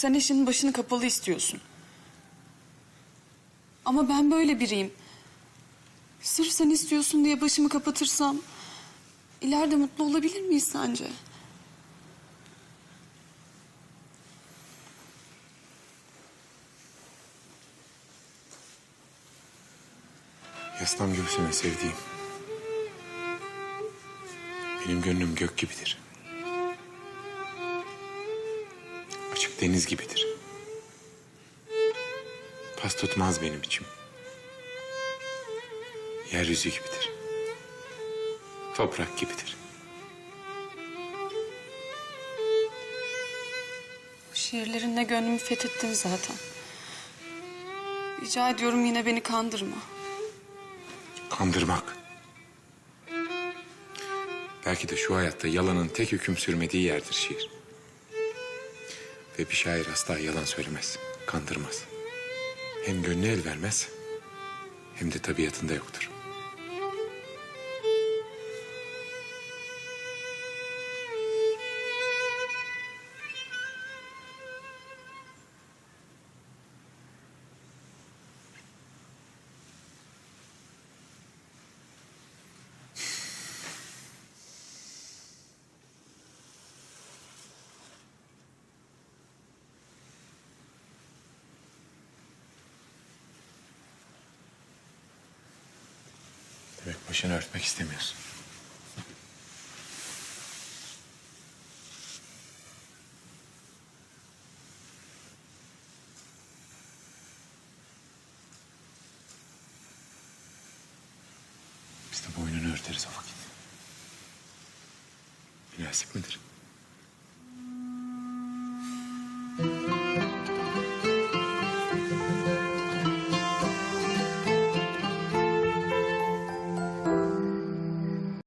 Sen eşinin başını kapalı istiyorsun. Ama ben böyle biriyim. Sırf sen istiyorsun diye başımı kapatırsam... ...ileride mutlu olabilir miyiz sence? Yaslam göğsüme sevdiğim. Benim gönlüm gök gibidir. Deniz gibidir. Pas tutmaz benim içim. Yeryüzü gibidir. Toprak gibidir. Bu şiirlerinle gönlümü fethettin zaten. Rica ediyorum yine beni kandırma. Kandırmak. Belki de şu hayatta yalanın tek hüküm sürmediği yerdir şiir. Ve bir şair asla yalan söylemez, kandırmaz. Hem gönlü el vermez, hem de tabiatında yoktur. Demek başını örtmek istemiyorsun. Biz de boynunu örteriz o vakit. Münasip midir?